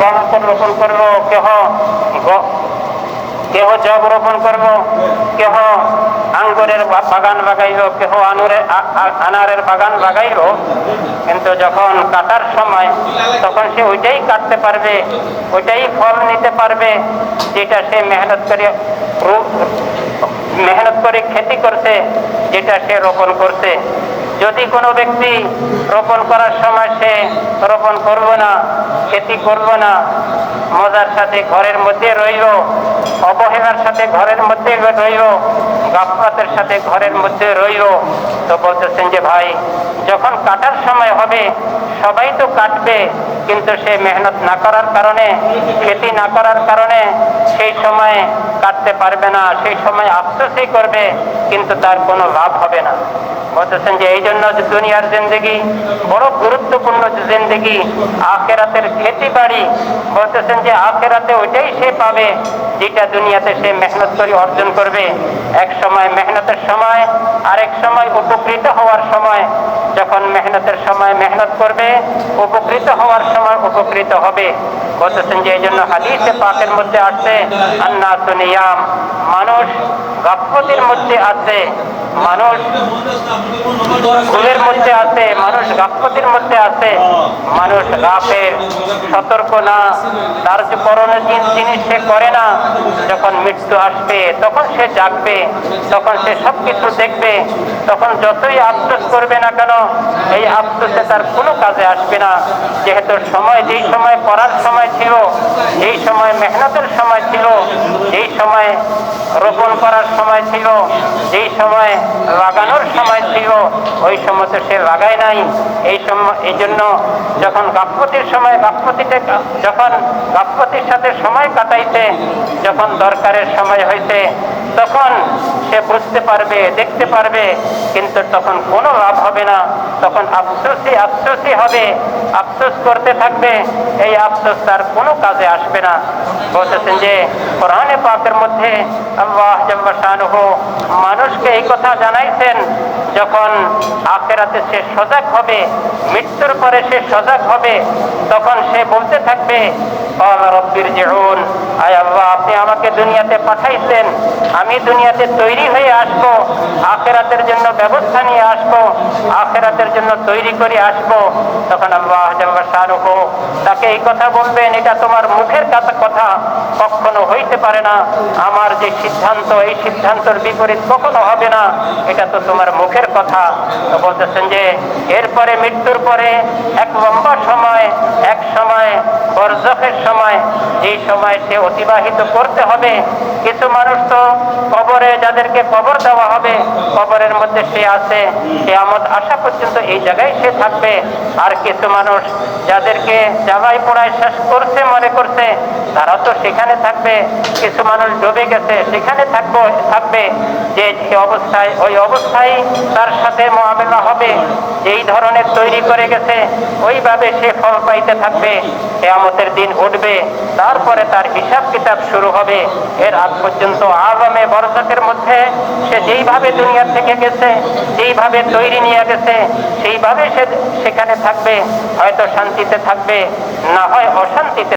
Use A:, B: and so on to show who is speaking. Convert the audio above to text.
A: গম রোপণ করব কেহ কেহ জব রোপণ করব কেহ আঙ্গুরের বাগান বাগাইব কেহ আনুরের আনারের বাগান বাগাইব কিন্তু যখন কাটার সময়, তখন সে ওইটাই কাটতে পারবে, ওইটাই ফল নিতে পারবে, যেটা সে মেহনত করে মেহনত করে খেতি করছে, যেটা সে রোপণ করছে। যদি কোনো ব্যক্তি রোপণ করার সময় সে রোপণ করব না, খেতি করব না, মজার সাথে ঘরের মধ্যে রইল, অবহেলার সাথে ঘরের মধ্যে রইল, গাফলাতের সাথে ঘরের মধ্যে রইল, তো বলতেছেন যে ভাই, যখন কাটার সময় হবে, সবাই তো কাটবে, কিন্তু সে মেহনত না করার কারণে, খেতি না করার কারণে সেই সময় কাটতে পারবে না, সেই সময় আফসোসই করবে, কিন্তু তার কোনো লাভ হবে না। বলতেছেন যে এই জন্য দুনিয়ার জিন্দগি, বড় গুরুত্বপূর্ণ জিন্দগি, আখেরাতের খেতি বাড়ি। বলতেছেন যে আখেরাতে ওইটাই সে পাবে, যেটা দুনিয়াতে সে মেহনত করে অর্জন করবে। এক সময় মেহনতের সময়, আরেক সময় উপকৃত হওয়ার সময়। যখন মেহনতের সময় মেহনত করবে, উপকৃত হওয়ার সময় উপকৃত হবে। বলতেছেন যে এই জন্য হাদিসে পাকের মধ্যে আসছে আন্না সুনিয়াম মানুষ গাফতির মধ্যে আছে। মানুষ ভুলের মধ্যে আছে, মানুষ গাফতির মধ্যে আছে, মানুষ গাফের সতর্ক না। তার যে করণীয় জিন- জিনিস সে করে না। যখন মৃত্যু আসবে, তখন সে জাগবে, তখন সে সব কিছু দেখবে, তখন যতই আফসোস করবে না কেন, এই আফসোসে তার কোনো কাজে আসবে না। যেহেতু সময় যেই সময় পড়ার সময় ছিল, যেই সময় মেহনতের সময় ছিল, যেই সময় রোপণ করার সময় ছিল, যেই সময় লাগানোর সময় ছিল, ওই সময় তো সে লাগায় নাই। এই সময়, এই জন্য যখন গাফপতির সময়, গাফপতিতে, যখন গাফপতির সাথে সময় কাটাইছে, যখন দরকারের সময় হয়েছে তখন সে বুঝতে পারবে, দেখতে পারবে, কিন্তু তখন কোনো লাভ হবে না। তখন আফসোসই আফসোসই হবে। আফসোস করতে থাকবে, এই আফসোস তার কোনো কাজে আসবে না। বলতেছেন যে, কোরআনে পাকের মধ্যে মানুষকে এই কথা জানাইছেন, যখন আখেরাতে সে সজাগ হবে, মৃত্যুর পরে সে সজাগ হবে, তখন সে বলতে থাকবে আপনি আমাকে দুনিয়াতে পাঠাইছেন, আমি দুনিয়াতে তৈরি হয়ে আসব, আখেরাতের জন্য ব্যবস্থা নিয়ে আসব, আখেরাতের জন্য তৈরি করে আসব। তখন আল্লাহ শাহরুখ তাকে এই কথা বলবেন, এটা তোমার মুখের কথা, কখনো হইতে পারে না। আমার যে সিদ্ধান্ত, এই সিদ্ধান্তর বিপরীত কখনো হবে না। এটা তো তোমার মুখের কথা। তো বলতেছেন যে, এরপরে মৃত্যুর পরে এক লম্বা সময়, এক সময়, বরজখের সময় এই সময় সে অতিবাহিত করতে হবে। কিছু মানুষ তো কবরে যাদেরকে কবর দেওয়া হবে, কবরের মধ্যে সে আছে, সে আমদ আসা পর্যন্ত এই জায়গায় সে থাকবে। আর কিছু মানুষ যাদেরকে জাগায় পড়ায় শেষ করছে, মনে করছে তারা তো সেখানে থাকবে। কিছু মানুষ ডুবে গেছে সেখানে থাকব, থাকবে যে অবস্থায়, ওই অবস্থায় তার সাথে মোকাবেলা হবে, যেই ধরনের তৈরি করে গেছে, ওইভাবে সে ফল পাইতে থাকবে, কেয়ামতের দিন উঠবে, তারপরে তার হিসাব কিতাব শুরু হবে। এর আগ পর্যন্ত আগামে বরসাতের মধ্যে সে যেইভাবে দুনিয়া থেকে গেছে, যেইভাবে তৈরি নিয়ে গেছে, সেইভাবে সে সেখানে থাকবে, হয়তো শান্তিতে থাকবে, না হয় অশান্তিতে